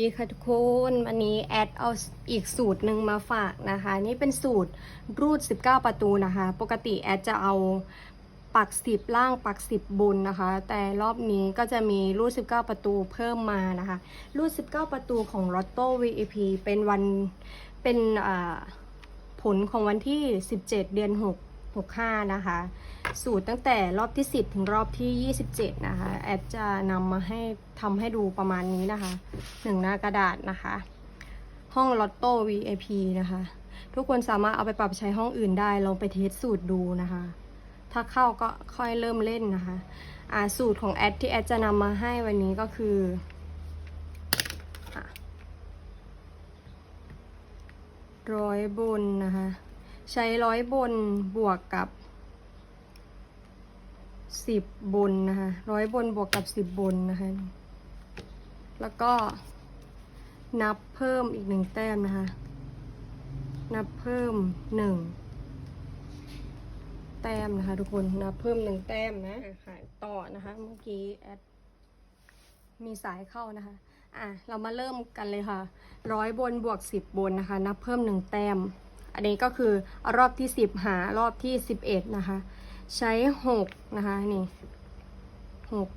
ดีค่ะทุกคนวันนี้แอดเอาอีกสูตรหนึ่งมาฝากนะคะ นี่เป็นสูตรรูด 19 ประตูนะคะ ปกติแอดจะเอาปัก 10 ล่างปัก 10 บนนะคะ แต่รอบนี้ก็จะมีรูด 19 ประตูเพิ่มมานะคะ รูด 19 ประตูของ Lotto VIP เป็นวันเป็นผลของวันที่ 17 เดือน 6 65 นะคะ สูตรตั้งแต่รอบที่ 10 ถึงรอบที่ 27 นะคะ แอดจะนำมาให้ทำให้ดูประมาณนี้นะคะหนึ่งหน้ากระดาษนะคะ ห้องลอตโต้ VIP นะคะ ทุกคนสามารถเอาไปปรับใช้ห้องอื่นได้ ลองไปเทสสูตรดูนะคะ ถ้าเข้าก็ค่อยเริ่มเล่นนะคะอ่าสูตรของแอดที่แอดจะนำมาให้วันนี้ก็คือร้อยบนนะคะ ใช้ร้อยบนบวกกับสิบบนนะคะร้อยบนบวกกับสิบบนนะคะ แล้วก็นับเพิ่มอีกหนึ่งแต้มนะคะ นับเพิ่มหนึ่งแต้มนะคะทุกคนนับเพิ่มหนึ่งแต้มนะอะค่ะต่อนะคะ เมื่อกี้แอดมีสายเข้านะคะ อะ เรามาเริ่มกันเลยค่ะ ร้อยบนบวกสิบบนนะคะ นับเพิ่มหนึ่งแต้ม อันนี้ก็คือรอบที่สิบหารอบที่สิบเอ็ดนะคะ ใช้หกนะคะนี่หก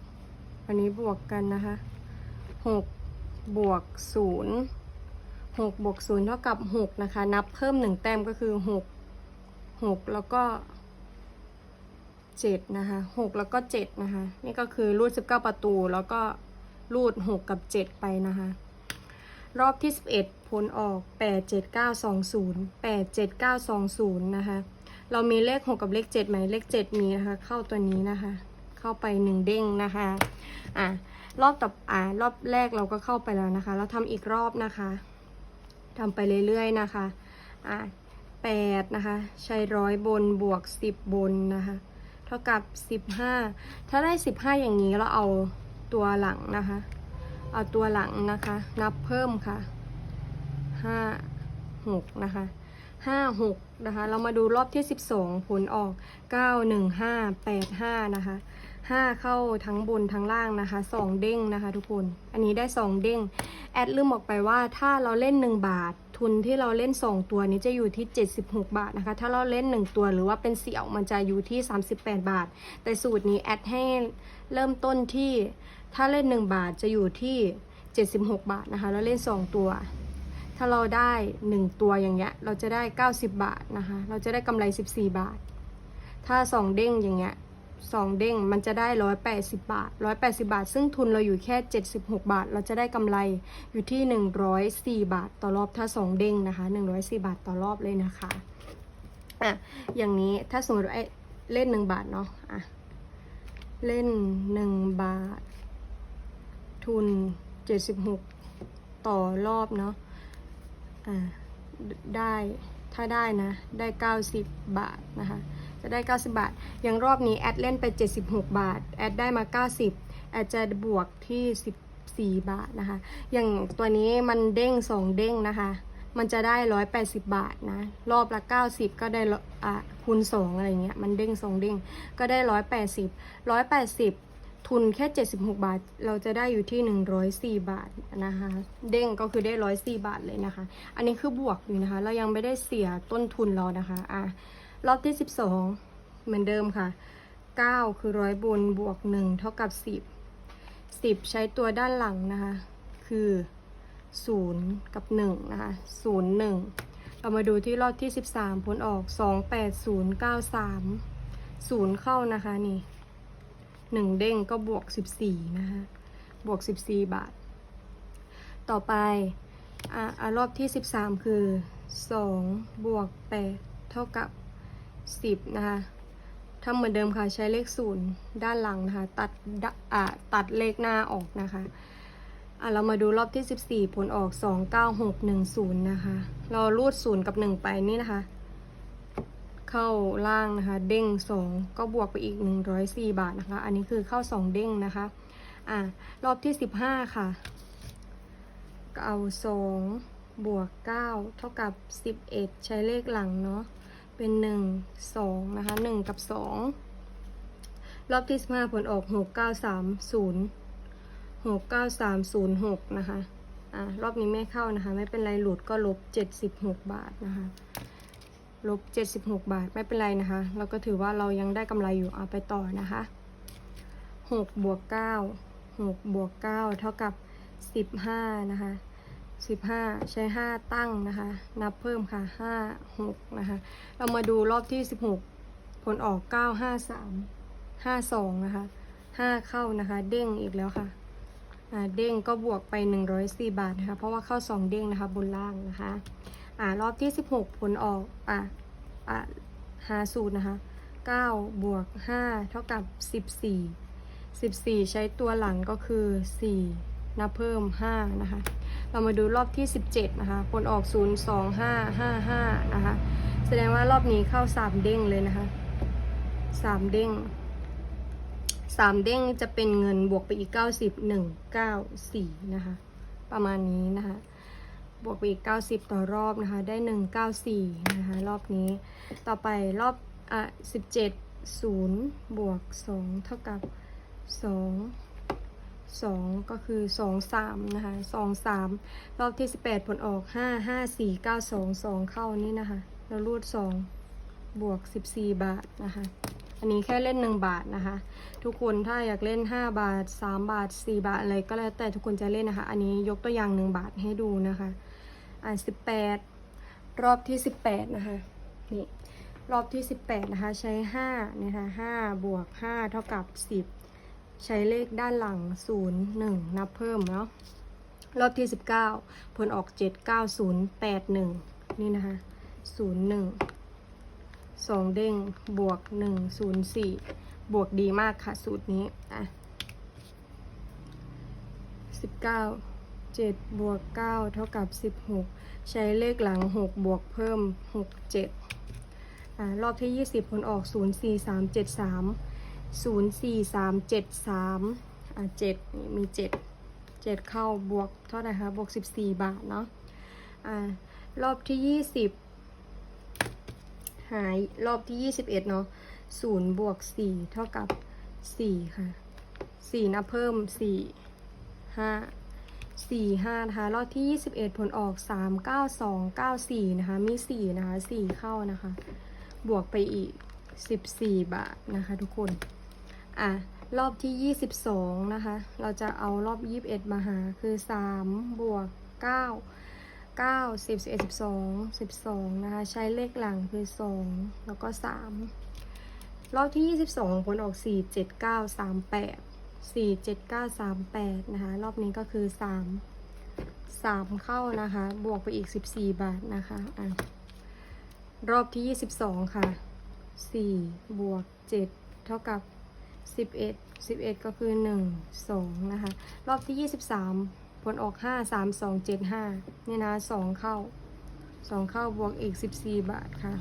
อันนี้บวกกันนะคะหกบวกศูนย์หกบวกศูนย์เท่ากับหกนะคะ นับเพิ่มหนึ่งแต้มก็คือหกหกแล้วก็เจ็ดนะคะหกแล้วก็เจ็ดนะคะ นี่ก็คือรูดสิบเก้าประตูแล้วก็รูดหกกับเจ็ดไปนะคะ รอบที่ 11 ผลออก 87920 87920 นะคะ เรามีเลข 6 กับเลข 7 ไหม เลข 7 มีนะคะ เข้าตัวนี้นะคะ เข้าไป 1 เด้งนะคะ อะ รอบต่ออ่ารอบแรกเราก็เข้าไปแล้วนะคะ เราทำอีกรอบนะคะ ทำไปเรื่อยๆนะคะ อะ8นะคะ ใช้ร้อยบนบวก 10 บนนะคะ เท่ากับ 15 ถ้าได้ 15 อย่างนี้เราเอาตัวหลังนะคะ เอาตัวหลังนะคะ นับเพิ่มค่ะห้าหกนะคะห้าหกนะคะ เรามาดูรอบที่สิบสองผลออกเก้าหนึ่งห้าแปดห้านะคะ ห้าเข้าทั้งบนทั้งล่างนะคะสองเด้งนะคะ ทุกคน อันนี้ได้สองเด้ง แอดลืมบอกไปว่าถ้าเราเล่น 1 บาท ทุนที่เราเล่น 2 ตัวนี้จะอยู่ที่ 76 บาทนะคะ ถ้าเราเล่น 1 ตัวหรือว่าเป็นเสี่ยวมันจะอยู่ที่ 38 บาท แต่สูตรนี้แอดให้เริ่มต้นที่ถ้าเล่น 1 บาทจะอยู่ที่ 76 บาทนะคะ แล้วเล่น 2 ตัวถ้าเราได้ 1 ตัวอย่างเงี้ย เราจะได้ 90 บาทนะคะ เราจะได้กำไร 14 บาท ถ้า 2 เด้งอย่างเงี้ย สองเด้งมันจะได้180บาท180บาท ซึ่งทุนเราอยู่แค่76บาท เราจะได้กำไรอยู่ที่104บาทต่อรอบถ้า2เด้งนะคะ104บาทต่อรอบเลยนะคะอะอย่างนี้ถ้าสมมติว่าไอ้เล่น1บาทเนาะอะเล่น1บาท ทุน76ต่อรอบเนาะอ่าได้ถ้าได้นะได้90บาทนะคะ จะได้ 90 บาท อย่างรอบนี้แอดเล่นไป 76 บาท แอดได้มา 90 แอดจะบวกที่ 14 บาทนะคะ อย่างตัวนี้มันเด้ง 2 เด้งนะคะ มันจะได้ 180 บาทนะ รอบละ 90 ก็ได้อยอะคูณ 2 อะไรเงี้ย มันเด้ง 2 เด้ง ก็ได้ 180 180ทุนแค่ 76 บาท เราจะได้อยู่ที่ 104 บาทนะคะ เด้งก็คือได้ 104 บาทเลยนะคะ อันนี้คือบวกอยู่นะคะ เรายังไม่ได้เสียต้นทุนเรานะคะ อะ รอบที่ 12 เหมือนเดิมค่ะ 9 คือร้อยบนบวก 1 เท่ากับ 10 10 ใช้ตัวด้านหลังนะคะ คือ 0 กับ 1 นะคะ 0 1 เรามาดูที่รอบที่ 13 ผลออก 2 8 0 9 3 0 เข้านะคะนี่ 1 เด้งก็บวก 14 นะคะ บวก 14 บาท ต่อไปอะรอบที่ 13 คือ 2 บวก 8 เท่ากับ 10 นะคะทำเหมือนเดิมค่ะใช้เลข0ด้านหลังนะคะ ตัดดอะตัดเลขหน้าออกนะคะอะเรามาดูรอบที่ 14 ผลออก 29610 นะคะ เรารูด0กับ 1 ไปนี่นะคะ เข้าล่างนะคะ เด้ง 2 ก็บวกไปอีก 104 บาทนะคะ อันนี้คือเข้า 2 เด้งนะคะอะรอบที่ 15 ค่ะก็เอา 2 บวก 9 เท่ากับ 11 ใช้เลขหลังเนาะ เป็น1 2นะคะ1กับ2รอบที่15ผลออก6 9 3 0 6 9 3 0 6นะคะอ่ารอบนี้ไม่เข้านะคะ ไม่เป็นไรหลุดก็ลบเจ็ดสิบหกบาทนะคะลบเจ็ดสิบหกบาทไม่เป็นไรนะคะ เราก็ถือว่าเรายังได้กำไรอยู่เอาไปต่อนะคะหกบวกเก้าหกบวกเก้าเท่ากับสิบห้านะคะ สิบห้าใช้ห้าตั้งนะคะ นับเพิ่มค่ะห้าหกนะคะ เรามาดูรอบที่สิบหกผลออกเก้าห้าสามห้าสองนะคะห้าเข้านะคะ เด้งอีกแล้วค่ะเด้งก็บวกไป104บาทนะคะ เพราะว่าเข้า2เด้งนะคะบนล่างนะคะอ่ารอบที่16ผลออกอ่าอ่าหาสูตรนะคะ9บวก5เท่ากับ14 14ใช้ตัวหลังก็คือ4นับเพิ่ม5นะคะ เรามาดูรอบที่ 17 นะคะ ผลออก 0 2 5 5 5 นะคะ แสดงว่ารอบนี้เข้า 3 เด้งเลยนะคะ 3 เด้งสามเด้งจะเป็นเงินบวกไปอีกเก้าสิบหนึ่งเก้าสี่นะคะ ประมาณนี้นะคะ บวกไปอีกเก้าสิบต่อรอบนะคะ ได้หนึ่งเก้าสี่นะคะ รอบนี้ ต่อไปรอบอะสิบเจ็ดศูนย์บวกสองเท่ากับสอง สองก็คือสองสามนะคะสองสามรอบที่สิบแปดผลออกห้าห้าสี่เก้าสองสองเข้านี่นะคะแล้วรูดสองบวกสิบสี่บาทนะคะ อันนี้แค่เล่น1บาทนะคะ ทุกคนถ้าอยากเล่น5บาท3บาท4บาทอะไรก็แล้วแต่ทุกคนจะเล่นนะคะ อันนี้ยกตัวอย่าง1บาทให้ดูนะคะ อ่า18รอบที่18นะคะนี่รอบที่18นะคะใช้5นะคะ5บวก5เท่ากับ10 ใช้เลขด้านหลัง 0 1 นับเพิ่มเนาะ รอบที่ 19 ผลออก 7 9 0 8 1 นี่นะคะ 0 1สองเด้ง บวกหนึ่งศูนย์สี่บวกดีมากค่ะ สูตรนี้อะสิบเก้าเจ็ดบวกเก้าเท่ากับสิบหกใช้เลขหลังหกบวกเพิ่มหกเจ็ดอ่ารอบที่ยี่สิบผลออกศูนย์สี่สามเจ็ดสาม ศูนย์สี่สามเจ็ดสามอะเจ็ดนี่มีเจ็ดเจ็ดเข้าบวกเท่าไหร่คะบวกสิบสี่บาทเนาะอ่ารอบที่ยี่สิบหายรอบที่21เอ็ดเนาะ0บวก4เท่ากับ4ค่ะ4นับเพิ่ม4 5 4 5นะคะรอบที่21ผลออก3 9 2 9 4นะคะมี4นะคะ4เข้านะคะ บวกไปอีก14บาทนะคะทุกคน อะ รอบที่ 22 นะคะ เราจะเอารอบ 21 มาหา คือ3บวก9เก้าสิบสิบสิบสองสิบสองนะคะ ใช้เลขหลังคือสองแล้วก็สามรอบที่ยี่สิบสองผลออกสี่เจ็ดเก้าสามแปดสี่เจ็ดเก้าสามแปดนะคะ รอบนี้ก็คือสามสามเข้านะคะ บวกไปอีกสิบสี่บาทนะคะอะรอบที่ยี่สิบสองค่ะสี่บวกเจ็ดเท่ากับ สิบเอ็ดสิบเอ็ดก็คือหนึ่งสองนะคะ รอบที่ยี่สิบสามผลออกห้าสามสองเจ็ดห้านี่นะสองเข้าสองเข้าบวกอีกสิบสี่บาทค่ะ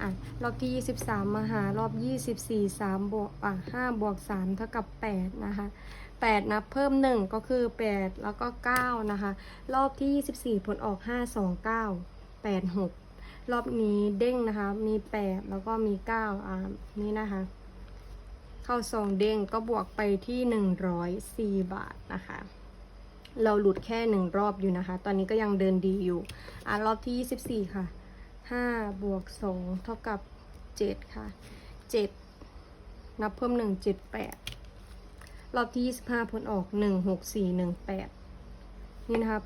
อะ รอบที่ยี่สิบสามมาหารอบยี่สิบสี่สามบวกอะห้าบวกสามเท่ากับแปดนะคะแปดนับเพิ่มหนึ่งก็คือแปดแล้วก็เก้านะคะ รอบที่ยี่สิบสี่ผลออกห้าสองเก้าแปดหกรอบนี้เด้งนะคะ มีแปดแล้วก็มีเก้าอ่า นี่นะคะ เข้าซองเด้งก็บวกไปที่หนึ่งร้อยสี่บาทนะคะ เราหลุดแค่หนึ่งรอบอยู่นะคะ ตอนนี้ก็ยังเดินดีอยู่อะรอบที่ 24 ค่ะ 5 บวก 2 เท่ากับ 7 ค่ะ 7 นับเพิ่ม 1 7 8 รอบที่ 25 ผลออก 1 6 4 1 8 นี่นะคะ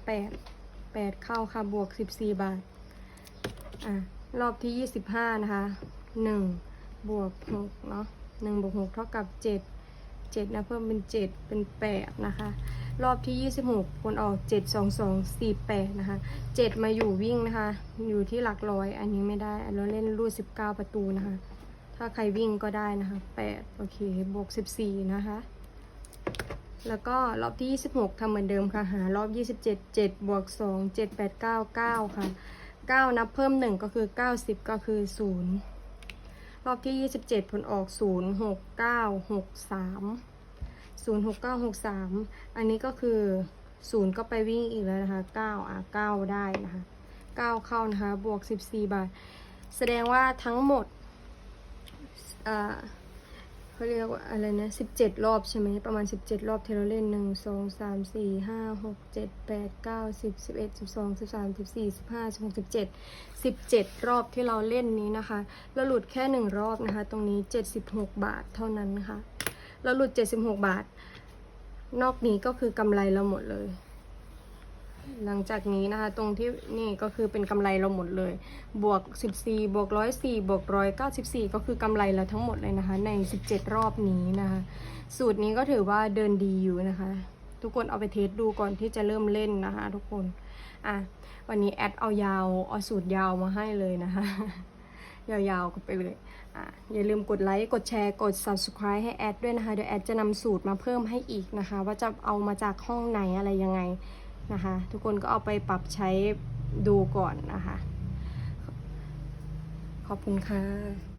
8 8 เข้าค่ะ บวก 14 บาท อะ รอบที่ 25 นะคะ 1 บวก 6 เนาะ 1บวก6เท่ากับ7 7นะเพิ่มเป็น7เป็น8นะคะ รอบที่26ผลออก7 2 2 4 8นะคะ7มาอยู่วิ่งนะคะ อยู่ที่หลักร้อย อันนี้ไม่ได้เราเล่นรูด19ประตูนะคะ ถ้าใครวิ่งก็ได้นะคะ8โอเคบวก14นะคะแล้วก็รอบที่ 26ทำเหมือนเดิมค่ะ หารอบ 27 7บวก2 7 8 9 9 ค่ะ 9 นับเพิ่ม 1 ก็คือ 90 ก็คือ 0 รอบที่ 27 ผลออก 0 6 9 6 3 0 6 9 6 3 อันนี้ก็คือ 0 ก็ไปวิ่งอีกแล้วนะคะ 9 อะ 9 ได้นะคะ 9 เข้านะคะ บวก 14 บาท แสดงว่าทั้งหมดอ่า เขาเรียกว่าอะไรนะสิบเจ็ดรอบใช่ไหมประมาณสิบเจ็ดรอบที่เราเล่นหนึ่งสองสามสี่ห้าหกเจ็ดแปดเก้าสิบสิบเอ็ดสิบสองสิบสามสิบสี่สิบห้าสิบหกสิบเจ็ดสิบเจ็ดรอบที่เราเล่นนี้นะคะ เราหลุดแค่หนึ่งรอบนะคะ ตรงนี้เจ็ดสิบหกบาทเท่านั้นนะคะเราหลุดเจ็ดสิบหกบาท นอกนี้ก็คือกำไรเราหมดเลย หลังจากนี้นะคะ ตรงที่นี่ก็คือเป็นกำไรเราหมดเลย บวก 14 บวก104บวก194ก็คือกำไรเราทั้งหมดเลยนะคะ ใน 17 รอบนี้นะคะ สูตรนี้ก็ถือว่าเดินดีอยู่นะคะ ทุกคนเอาไปเทสดูก่อนที่จะเริ่มเล่นนะคะ ทุกคนอะวันนี้แอดเอายาวเอาสูตรยาวมาให้เลยนะคะ ยาวๆกันไปเลยอะอย่าลืมกดไลค์กดแชร์กด subscribe ให้แอดด้วยนะคะเดี๋ยวแอดจะนำสูตรมาเพิ่มให้อีกนะคะ ว่าจะเอามาจากห้องไหนอะไรยังไง นะคะ ทุกคนก็เอาไปปรับใช้ดูก่อนนะคะ ขอบคุณค่ะ